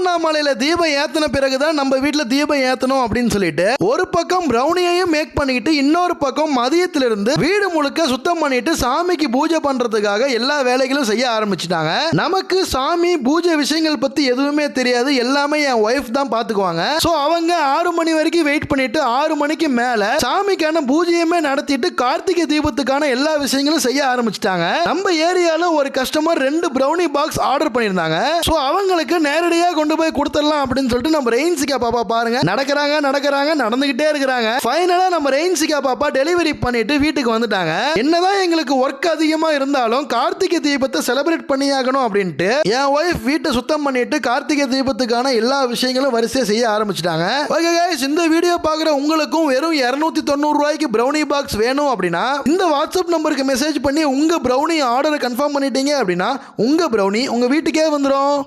திருவண்ணாமலையில தீபம் ஏத்தின பிறகுதான் நம்ம வீட்டுல தீபம் ஏத்தணும் அப்படின்னு சொல்லிட்டு ஒரு பக்கம் பிரௌனியையும் மேக் பண்ணிக்கிட்டு இன்னொரு பக்கம் மதியத்திலிருந்து வீடு முழுக்க சுத்தம் பண்ணிட்டு சாமிக்கு பூஜை பண்றதுக்காக எல்லா வேலைகளும் செய்ய ஆரம்பிச்சிட்டாங்க. நமக்கு சாமி பூஜை விஷயங்கள் பத்தி எதுவுமே தெரியாது. எல்லாமே என் ஒய்ஃப் தான் பாத்துக்குவாங்க. சோ அவங்க ஆறு மணி வரைக்கும் வெயிட் பண்ணிட்டு ஆறு மணிக்கு மேல சாமிக்கான பூஜையுமே நடத்திட்டு கார்த்திகை தீபத்துக்கான எல்லா விஷயங்களும் செய்ய ஆரம்பிச்சிட்டாங்க. நம்ம ஏரியால ஒரு கஸ்டமர் ரெண்டு பிரௌனி பாக்ஸ் ஆர்டர் பண்ணியிருந்தாங்க. ஸோ அவங்களுக்கு நேரடியாக கொண்டு கொண்டு போய் கொடுத்துடலாம் அப்படின்னு சொல்லிட்டு நம்ம ரெயின்சிகா பாப்பா பாருங்க. நடக்கிறாங்க நடக்கிறாங்க நடந்துகிட்டே இருக்கிறாங்க. ஃபைனலா நம்ம ரெயின்சிகா பாப்பா டெலிவரி பண்ணிட்டு வீட்டுக்கு வந்துட்டாங்க. என்னதான் எங்களுக்கு ஒர்க் அதிகமா இருந்தாலும் கார்த்திகை தீபத்தை செலிப்ரேட் பண்ணியாகணும் அப்படின்ட்டு என் ஒய்ஃப் வீட்டை சுத்தம் பண்ணிட்டு கார்த்திகை தீபத்துக்கான எல்லா விஷயங்களும் வரிசையா செய்ய ஆரம்பிச்சிட்டாங்க. ஓகே கைஸ் இந்த வீடியோ பார்க்குற உங்களுக்கும் வெறும் இரநூத்தி தொண்ணூறு ரூபாய்க்கு ப்ரௌனி பாக்ஸ் வேணும் அப்படின்னா இந்த வாட்ஸ்அப் நம்பருக்கு மெசேஜ் பண்ணி உங்க ப்ரௌனி ஆர்டரை கன்ஃபார்ம் பண்ணிட்டீங்க அப்படின்னா உங்க ப்ரௌனி உங்க வீட்டுக்கே வந்துடும்